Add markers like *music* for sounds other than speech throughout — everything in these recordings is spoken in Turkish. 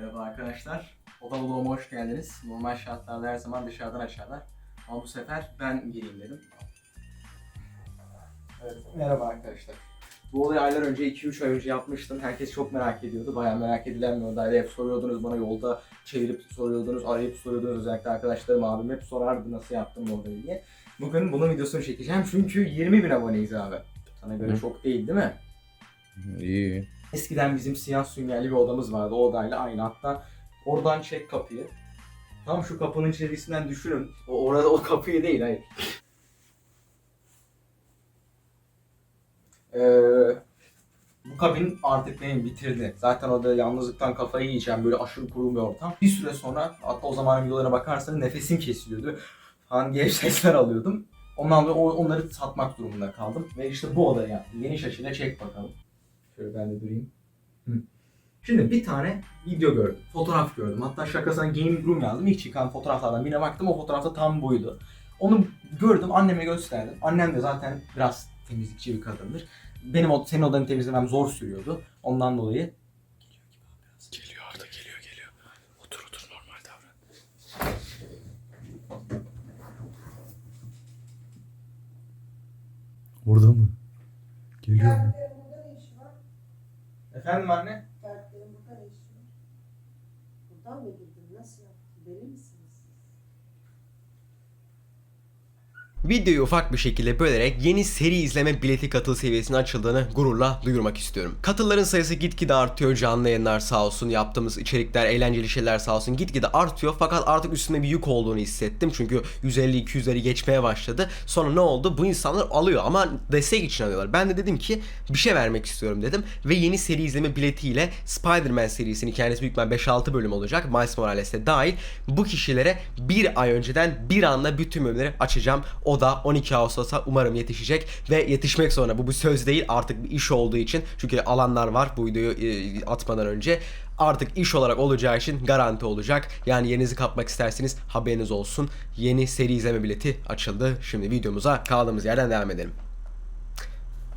Merhaba arkadaşlar. Oda vloguma hoş geldiniz. Normal şartlarda her zaman dışarıdan açarlar. Ama bu sefer ben gireyim dedim. Evet, merhaba arkadaşlar. Bu olayı aylar önce, 2-3 ay önce yapmıştım. Herkes çok merak ediyordu. Bayağı merak edilen bir odaydı. Hep soruyordunuz bana yolda çevirip soruyordunuz, arayıp soruyordunuz. Özellikle arkadaşlarım, abim hep sorardı nasıl yaptım bu odayı diye. Bugün bunun videosunu çekeceğim çünkü 20 bin aboneyiz abi. Sana göre Hı. çok değil değil mi? İyi. Eskiden bizim siyah süngerli bir odamız vardı. O odayla aynı. Hatta oradan çek kapıyı. Tam şu kapının içerisinden düşünün. O orada o kapıyı değil hayır. Ee, bu kabin artık beni bitirdi. Zaten orada yalnızlıktan kafayı yiyeceğim. Böyle aşırı kuru bir ortam. Bir süre sonra hatta o zamanın videolarına bakarsanız nefesim kesiliyordu. Falan diye sesler alıyordum. Ondan dolayı onları satmak durumunda kaldım. Ve işte bu odaya. Geniş açıyla çek bakalım. Şöyle ben de durayım. Hı. Şimdi bir tane video gördüm. Fotoğraf gördüm. Hatta şakasına gaming room yazdım. İlk çıkan fotoğraflardan birine baktım. O fotoğrafta tam buydu. Onu gördüm. Anneme gösterdim. Annem de zaten biraz temizlikçi bir kadındır. Benim o, senin odanı temizlemem zor sürüyordu. Ondan dolayı Geliyor Arda geliyor geliyor. Otur otur normal davran. Orada mı? Geliyor mu? Fertlerin burada ne işi var? Efendim anne? Fertlerin burada ne işi var? Buradan mı girdin? Nasıl yaptın? Deli misiniz Videoyu ufak bir şekilde bölerek yeni seri izleme bileti katıl seviyesine açıldığını gururla duyurmak istiyorum. Katılların sayısı gitgide artıyor. Canlı yayınlar sağ olsun, yaptığımız içerikler, eğlenceli şeyler sağ olsun gitgide artıyor. Fakat artık üstüme bir yük olduğunu hissettim. Çünkü 150-200'leri geçmeye başladı. Sonra ne oldu? Bu insanlar alıyor ama destek için alıyorlar. Ben de dedim ki bir şey vermek istiyorum dedim. Ve yeni seri izleme biletiyle Spider-Man serisini kendisi büyük ihtimal 5-6 bölüm olacak. Miles Morales de dahil. Bu kişilere bir ay önceden bir anda bütün bölümleri açacağım. Da 12 Ağustos'a umarım yetişecek ve yetişmek sonra bu bir söz değil artık bir iş olduğu için çünkü alanlar var bu videoyu e, atmadan önce artık iş olarak olacağı için garanti olacak. Yani yerinizi kapmak isterseniz haberiniz olsun. Yeni seri izleme bileti açıldı. Şimdi videomuza kaldığımız yerden devam edelim.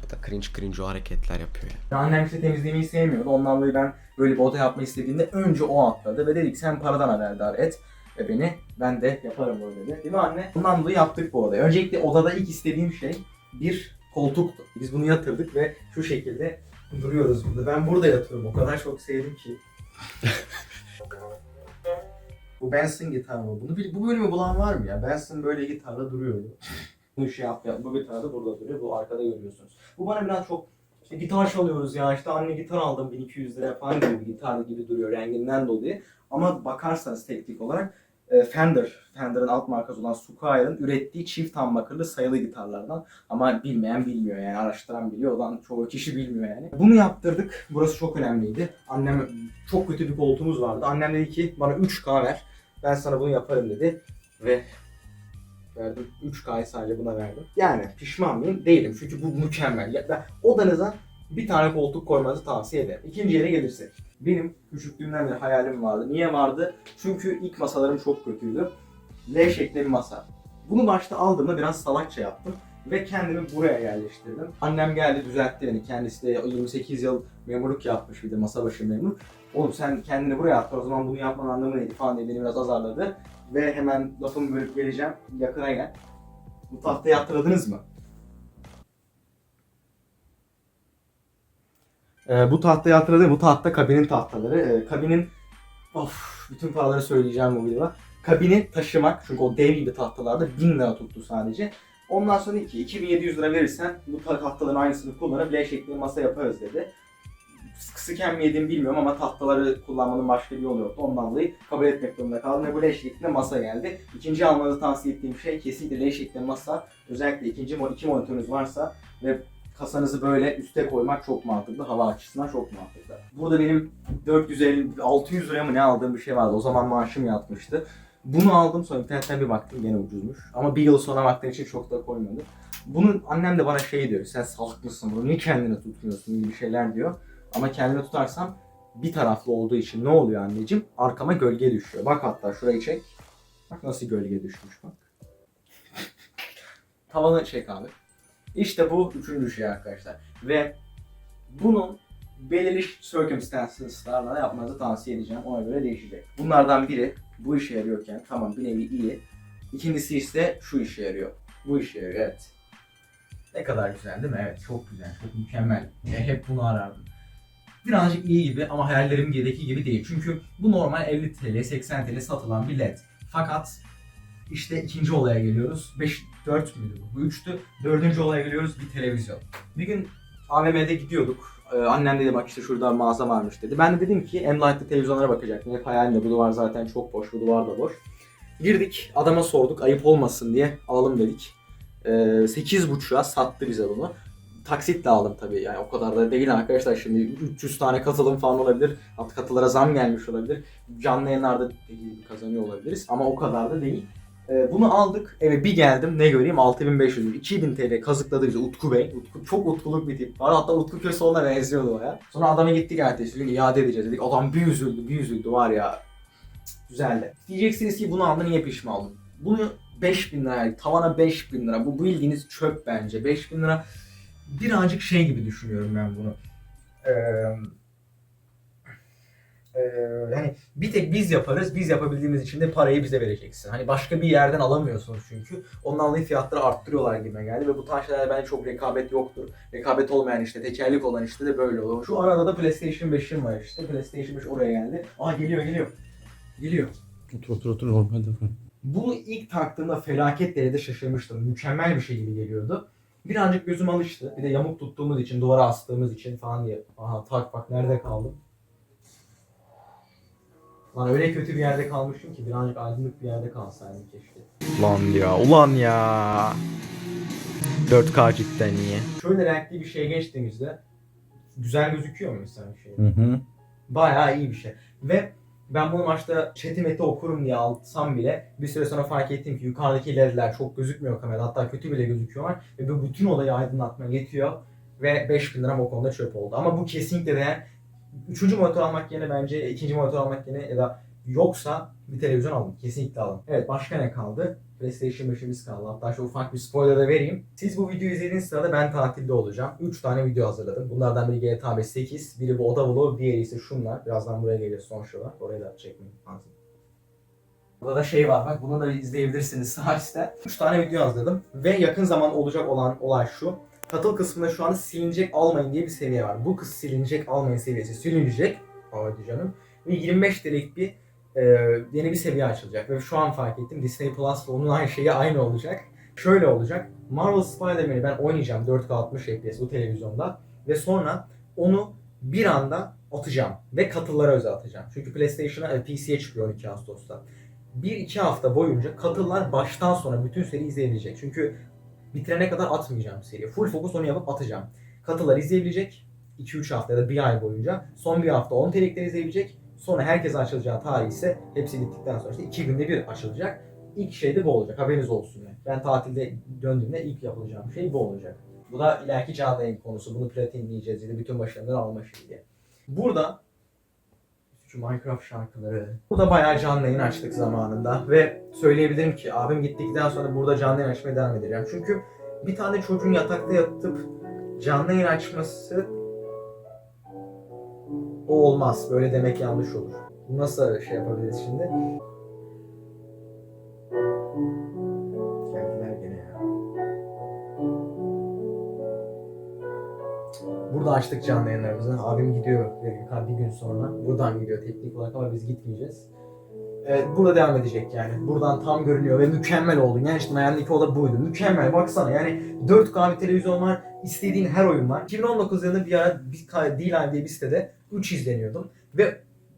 Bu da cringe cringe o hareketler yapıyor ya. Annem işte temizlemeyi sevmiyordu. Ondan dolayı ben böyle bir oda yapmayı istediğimde önce o atladı ve dedi ki sen paradan haberdar et ve beni ben de yaparım bunu dedi. Değil mi anne? Bundan dolayı yaptık bu odayı. Öncelikle odada ilk istediğim şey bir koltuktu. Biz bunu yatırdık ve şu şekilde duruyoruz burada. Ben burada yatıyorum. O kadar çok sevdim ki. *laughs* bu Benson gitar mı? Bunu bu bölümü bulan var mı ya? Benson böyle gitarla duruyor. Bu şey yap, yap. Bu gitar da burada duruyor. Bu arkada görüyorsunuz. Bu bana biraz çok işte gitar çalıyoruz ya işte anne gitar aldım 1200 lira falan gibi gitar gibi duruyor renginden dolayı. Ama bakarsanız teknik olarak e, Fender, Fender'ın alt markası olan Squire'ın ürettiği çift humbucker'lı sayılı gitarlardan. Ama bilmeyen bilmiyor yani araştıran biliyor olan çoğu kişi bilmiyor yani. Bunu yaptırdık. Burası çok önemliydi. Annem çok kötü bir koltuğumuz vardı. Annem dedi ki bana 3K ver. Ben sana bunu yaparım dedi. Ve verdim. 3K'yı sadece buna verdim. Yani pişman mıyım? Değilim. Çünkü bu mükemmel. Ya ben odanıza bir tane koltuk koymanızı tavsiye ederim. İkinci yere gelirsek. Benim küçüklüğümden beri hayalim vardı. Niye vardı? Çünkü ilk masalarım çok kötüydü. L şekli bir masa. Bunu başta aldığımda biraz salakça yaptım. Ve kendimi buraya yerleştirdim. Annem geldi düzeltti beni. Kendisi de 28 yıl memurluk yapmış bir de masa başı memur. Oğlum sen kendini buraya attın o zaman bunu yapmanın anlamı neydi falan diye beni biraz azarladı. Ve hemen lafımı bölüp geleceğim. Yakına gel. Bu tahtayı hatırladınız mı? Ee, bu tahtayı hatırladım. Bu tahta kabinin tahtaları. Ee, kabinin of bütün paraları söyleyeceğim bu videoda. Kabini taşımak çünkü o dev gibi tahtalarda 1000 lira tuttu sadece. Ondan sonra dedi ki 2700 lira verirsen bu ta- tahtaların aynısını kullanıp L şeklinde masa yaparız dedi. Sıken mi yedim bilmiyorum ama tahtaları kullanmanın başka bir yolu yoktu. Ondan dolayı kabul etmek durumunda kaldım ve bu L şeklinde masa geldi. İkinci almanızı tavsiye ettiğim şey kesinlikle L şeklinde masa. Özellikle ikinci iki monitörünüz varsa ve kasanızı böyle üste koymak çok mantıklı. Hava açısından çok mantıklı. Burada benim 450 600 liraya mı ne aldığım bir şey vardı. O zaman maaşım yatmıştı. Bunu aldım sonra internetten bir baktım gene ucuzmuş. Ama bir yıl sonra baktığım için çok da koymadı. Bunun annem de bana şey diyor. Sen salak mısın bunu niye kendine tutmuyorsun gibi şeyler diyor. Ama kendine tutarsam bir taraflı olduğu için ne oluyor anneciğim? Arkama gölge düşüyor. Bak hatta şurayı çek. Bak nasıl gölge düşmüş bak. *laughs* Tavanı çek abi. İşte bu üçüncü şey arkadaşlar. Ve bunun belirli circumstances'larla yapmanızı tavsiye edeceğim. Ona göre değişecek. Bunlardan biri bu işe yarıyorken tamam bir nevi iyi. İkincisi ise şu işe yarıyor. Bu işe yarıyor evet. Ne kadar güzel değil mi? Evet çok güzel, çok mükemmel. Ya, hep bunu arardım. Birazcık iyi gibi ama hayallerimdeki gibi değil. Çünkü bu normal 50 TL, 80 TL satılan bir led. Fakat işte ikinci olaya geliyoruz. 5, 4 müydü bu? Bu 3'tü. Dördüncü olaya geliyoruz bir televizyon. Bir gün AVM'de gidiyorduk. Ee, annem dedi bak işte şurada mağaza varmış dedi. Ben de dedim ki Emlak'ta televizyonlara bakacaktım. Hep hayalimde bu duvar zaten çok boş, bu duvar da boş. Girdik, adama sorduk ayıp olmasın diye alalım dedik. Ee, 8.5'a sattı bize bunu. Taksitle aldım tabii yani o kadar da değil arkadaşlar şimdi 300 tane katılım falan olabilir. Hatta katılara zam gelmiş olabilir. Canlı yayınlarda kazanıyor olabiliriz ama o kadar da değil. Ee, bunu aldık eve bir geldim ne göreyim 6500 lira. 2000 TL kazıkladı bize Utku Bey. Utku, çok Utkuluk bir tip var hatta Utku Köseoğlu'na benziyordu o ya. Sonra adama gittik ertesi gün iade edeceğiz dedik. Adam bir üzüldü bir üzüldü var ya. Cık, Güzeldi. Diyeceksiniz ki bunu aldı niye pişman oldun? Bunu 5000 lira tavana 5000 lira. Bu bildiğiniz çöp bence. 5000 lira birazcık şey gibi düşünüyorum ben bunu. Eee ee, hani bir tek biz yaparız, biz yapabildiğimiz için de parayı bize vereceksin. Hani başka bir yerden alamıyorsunuz çünkü. Ondan dolayı fiyatları arttırıyorlar gibi geldi ve bu tarz şeylerde bence çok rekabet yoktur. Rekabet olmayan işte, tekerlik olan işte de böyle olur. Şu arada da PlayStation 5'im var işte. PlayStation 5 oraya geldi. Aa geliyor geliyor. Geliyor. Otur otur otur normalde. Bunu ilk taktığımda felaket derecede şaşırmıştım. Mükemmel bir şey gibi geliyordu. Birazcık gözüm alıştı. Bir de yamuk tuttuğumuz için, duvara astığımız için falan diye. Aha tak bak nerede kaldım? Lan öyle kötü bir yerde kalmışım ki birazcık aydınlık bir yerde kalsaydım keşke. Lan ya ulan ya. 4K cidden iyi. Şöyle renkli bir şey geçtiğimizde güzel gözüküyor mu mesela bir şey? Hı hı. Bayağı iyi bir şey. Ve ben bunu maçta chat'i meti okurum diye alsam bile bir süre sonra fark ettim ki yukarıdaki ledler çok gözükmüyor kamerada. Hatta kötü bile gözüküyorlar. Ve bu bütün olayı aydınlatmaya yetiyor. Ve 5000 liram o konuda çöp oldu. Ama bu kesinlikle de üçüncü monitör almak yerine bence ikinci monitör almak yerine ya da yoksa bir televizyon alın. Kesinlikle alın. Evet başka ne kaldı? PlayStation 5'imiz kaldı. Hatta şu ufak bir spoiler da vereyim. Siz bu videoyu izlediğiniz sırada ben tatilde olacağım. 3 tane video hazırladım. Bunlardan biri GTA 5 8, biri bu oda vlog, diğeri ise şunlar. Birazdan buraya gelir son şuralar. Oraya da çekmeyin lazım. Burada da şey var bak bunu da izleyebilirsiniz *laughs* üstte. 3 tane video hazırladım ve yakın zaman olacak olan olay şu. Katıl kısmında şu anda silinecek almayın diye bir seviye var. Bu kız silinecek almayın seviyesi silinecek. Hadi canım. Ve 25 TL'lik bir e, yeni bir seviye açılacak. Ve şu an fark ettim Disney Plus'la onun aynı şeyi aynı olacak. Şöyle olacak. Marvel Spider-Man'i ben oynayacağım 4K 60 FPS bu televizyonda. Ve sonra onu bir anda atacağım. Ve katıllara özel atacağım. Çünkü PlayStation'a e, PC'ye çıkıyor 12 Ağustos'ta. 1-2 hafta boyunca katıllar baştan sona bütün seri izleyebilecek. Çünkü bitirene kadar atmayacağım seriyi. Full fokus onu yapıp atacağım. Katılar izleyebilecek. 2-3 hafta ya da bir ay boyunca. Son bir hafta 10 telikleri izleyebilecek. Sonra herkese açılacağı tarih ise hepsi bittikten sonra işte 2 günde bir açılacak. İlk şey de bu olacak. Haberiniz olsun yani. Ben tatilde döndüğümde ilk yapılacağım şey bu olacak. Bu da ileriki canlı yayın konusu. Bunu platinleyeceğiz ya da bütün başarıları alma şeyi. Burada şu Minecraft şarkıları. Burada bayağı canlı yayın açtık zamanında ve söyleyebilirim ki abim gittikten sonra burada canlı yayın açmaya devam edeceğim. Çünkü bir tane çocuğun yatakta yatıp canlı yayın açması o olmaz. Böyle demek yanlış olur. Nasıl şey yapabiliriz şimdi? Burada açtık canlı yayınlarımızı. Abim gidiyor bir, gün sonra. Buradan gidiyor teknik olarak ama biz gitmeyeceğiz. Evet, burada devam edecek yani. Buradan tam görünüyor ve mükemmel oldu. Yani işte hayalindeki oda buydu. Mükemmel baksana yani 4K bir televizyon var. istediğin her oyun var. 2019 yılında bir ara bir D-Line diye bir sitede 3 izleniyordum. Ve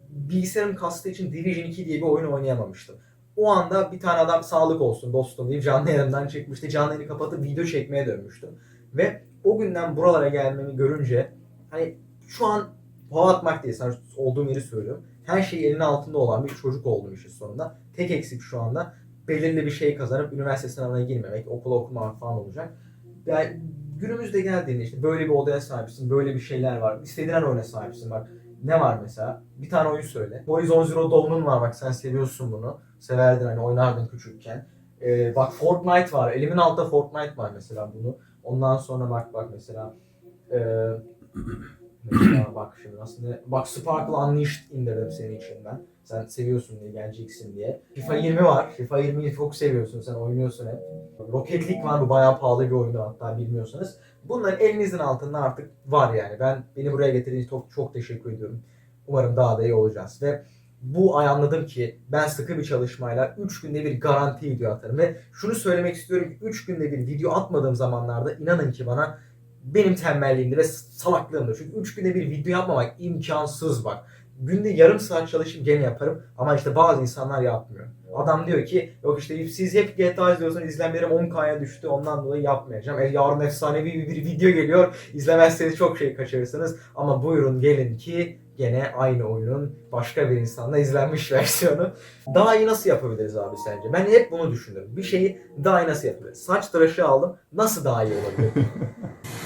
bilgisayarım kastığı için Division 2 diye bir oyun oynayamamıştım. O anda bir tane adam sağlık olsun dostum deyip canlı yayından çıkmıştı. Canlı yayını kapatıp video çekmeye dönmüştüm. Ve o günden buralara gelmemi görünce hani şu an hava atmak değil sadece olduğum yeri söylüyorum. Her şey elinin altında olan bir çocuk oldum işin sonunda. Tek eksik şu anda belirli bir şey kazanıp üniversite sınavına girmemek, okula okumamak falan olacak. Yani günümüzde geldiğinde işte böyle bir odaya sahipsin, böyle bir şeyler var. İstediğin her oyuna sahipsin bak. Ne var mesela? Bir tane oyun söyle. Horizon Zero Dawn'un var bak sen seviyorsun bunu. Severdin hani oynardın küçükken. Ee, bak Fortnite var. Elimin altında Fortnite var mesela bunu. Ondan sonra bak bak mesela. Ee, *clears throat* Mesela bak şimdi aslında bak Sparkle Unleashed indirdim senin için ben. Sen seviyorsun diye geleceksin diye. FIFA 20 var. FIFA 20'yi çok seviyorsun sen oynuyorsun hep. Rocket League var bu bayağı pahalı bir oyundu hatta bilmiyorsanız. Bunların elinizin altında artık var yani. Ben beni buraya getirdiğiniz çok çok teşekkür ediyorum. Umarım daha da iyi olacağız ve bu ay anladım ki ben sıkı bir çalışmayla 3 günde bir garanti video atarım ve şunu söylemek istiyorum ki 3 günde bir video atmadığım zamanlarda inanın ki bana benim tembelliğimdi ve salaklığımdı. Çünkü 3 günde bir video yapmamak imkansız bak. Günde yarım saat çalışıp gene yaparım ama işte bazı insanlar yapmıyor. Adam diyor ki yok işte siz hep GTA izliyorsunuz izlenmelerim 10K'ya düştü ondan dolayı yapmayacağım. E, yarın efsanevi bir video geliyor izlemezseniz çok şey kaçırırsınız ama buyurun gelin ki gene aynı oyunun başka bir insanla izlenmiş *laughs* versiyonu. Daha iyi nasıl yapabiliriz abi sence? Ben hep bunu düşünürüm. Bir şeyi daha iyi nasıl yapabiliriz? Saç tıraşı aldım. Nasıl daha iyi olabilir? *laughs*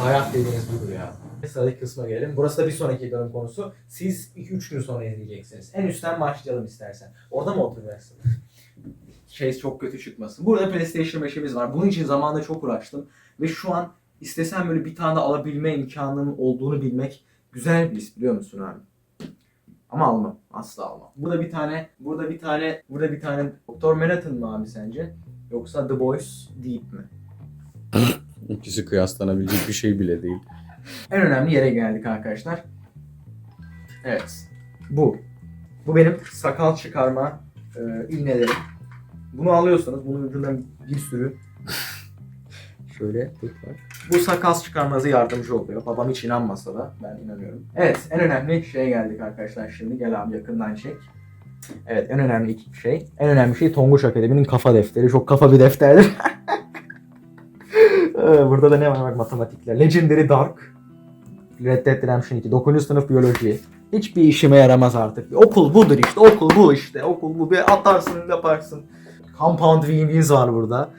hayat dediğiniz budur ya. Sıradaki kısma gelelim. Burası da bir sonraki bölüm konusu. Siz 2-3 gün sonra izleyeceksiniz. En üstten başlayalım istersen. Orada mı oturacaksın? şey çok kötü çıkmasın. Burada PlayStation 5'imiz var. Bunun için zamanında çok uğraştım. Ve şu an istesem böyle bir tane alabilme imkanının olduğunu bilmek güzel bir his biliyor musun abi? Ama almam. Asla almam. Burada bir tane, burada bir tane, burada bir tane Doktor Manhattan mı abi sence? Yoksa The Boys Deep mi? *laughs* İkisi kıyaslanabilecek bir şey bile değil. En önemli yere geldik arkadaşlar. Evet. Bu. Bu benim sakal çıkarma e, iğnelerim. Bunu alıyorsanız bunun ucundan bir sürü *laughs* şöyle tık var. Bu sakal çıkarmanıza yardımcı oluyor. Babam hiç inanmasa da ben inanıyorum. Evet en önemli şeye geldik arkadaşlar şimdi. Gel abi yakından çek. Evet en önemli iki şey. En önemli şey Tonguç Akademi'nin kafa defteri. Çok kafa bir defterdir. *laughs* Ee, Burada da ne var bak matematikler. Legendary Dark. Red Dead Redemption 2. 9. sınıf biyoloji. Hiçbir işime yaramaz artık. Okul budur işte. Okul bu işte. Okul bu. Bir atarsın yaparsın. Compound Win-Wins var burada.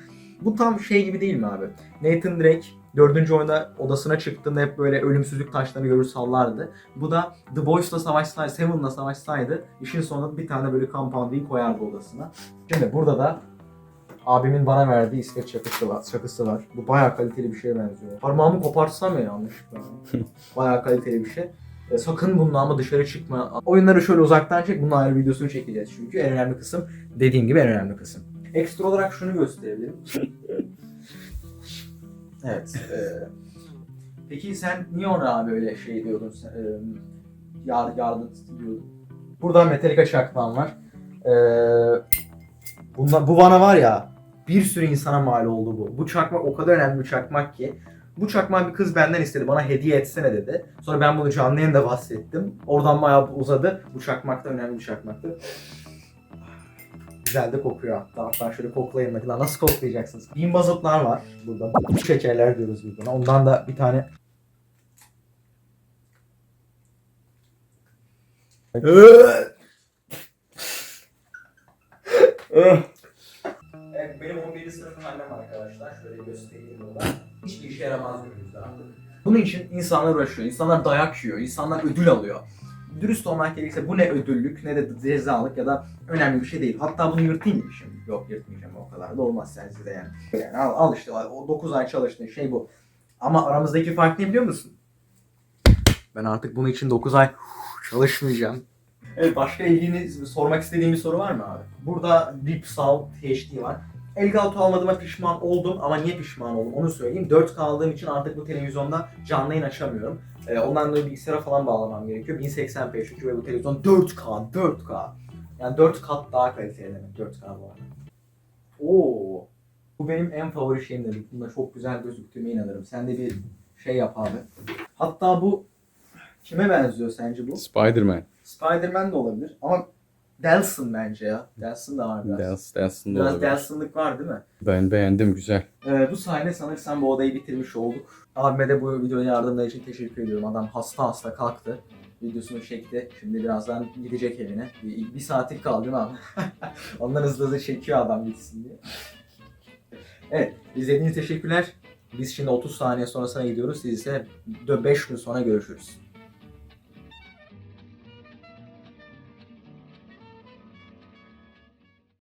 Bu tam şey gibi değil mi abi? Nathan Drake dördüncü oyunda odasına çıktığında hep böyle ölümsüzlük taşlarını görür sallardı. Bu da The Boys'la savaşsaydı, Seven'la savaşsaydı işin sonunda bir tane böyle Compound Win koyardı odasına. Şimdi burada da abimin bana verdiği İsveç çakısı var. Çakısı var. Bu bayağı kaliteli bir şeye benziyor. Parmağımı kopartsam ya yanlışlıkla. *laughs* bayağı kaliteli bir şey. E, sakın bununla ama dışarı çıkma. Oyunları şöyle uzaktan çek. Bunun ayrı videosunu çekeceğiz çünkü. En önemli kısım dediğim gibi en önemli kısım. Ekstra olarak şunu gösterebilirim. *laughs* evet. e, peki sen niye ona böyle şey diyordun? Sen, e, yar, yardım diyordun. Buradan Metallica çakmağım var. E, Bunlar, bu bana var ya bir sürü insana mal oldu bu. Bu çakmak o kadar önemli bir çakmak ki. Bu çakmağı bir kız benden istedi. Bana hediye etsene dedi. Sonra ben bunu canlı yayında bahsettim. Oradan bayağı uzadı. Bu çakmak da önemli bir çakmaktı. Güzel de kokuyor hatta. Hatta şöyle koklayayım lan. Nasıl koklayacaksınız? Bin bazıtlar var burada. Şekerler diyoruz biz buna. Ondan da bir tane Evet, arkadaşlar. Şöyle göstereyim burada. Hiçbir işe yaramaz günümüzde artık. Bunun için insanlar uğraşıyor. İnsanlar dayak yiyor. insanlar ödül alıyor. Dürüst olmak gerekirse bu ne ödüllük ne de cezalık ya da önemli bir şey değil. Hatta bunu yırtayım mı şimdi? Yok yırtmayacağım o kadar da olmaz sen size yani. yani al, al işte o 9 ay çalıştığın şey bu. Ama aramızdaki fark ne biliyor musun? Ben artık bunun için 9 ay çalışmayacağım. Evet başka ilgini sormak istediğin bir soru var mı abi? Burada Ripsaw HD var. Elgato almadığıma pişman oldum ama niye pişman oldum onu söyleyeyim. 4K aldığım için artık bu televizyonda canlı yayın açamıyorum. Ee, ondan dolayı bilgisayara falan bağlamam gerekiyor. 1080p çünkü ve bu televizyon 4K, 4K. Yani 4 kat daha kaliteli demek 4K bu arada. Oo. Bu benim en favori şeyimdir. Bunda çok güzel gözüktüğüme inanırım. Sen de bir şey yap abi. Hatta bu kime benziyor sence bu? Spider-Man. Spider-Man de olabilir ama Delson bence ya. Delson da var biraz. Dels, Dels'ın da Biraz olabilir. Delson'lık var değil mi? Ben beğendim güzel. Ee, bu sayede sanırsam bu odayı bitirmiş olduk. Abime de bu videoya yardımları için teşekkür ediyorum. Adam hasta hasta kalktı. Videosunu çekti. Şimdi birazdan gidecek evine. Bir, bir saatlik kaldı değil mi abi? *laughs* Ondan hızlı hızlı çekiyor adam gitsin diye. Evet. İzlediğiniz için teşekkürler. Biz şimdi 30 saniye sonrasına gidiyoruz. Siz ise 5 gün sonra görüşürüz.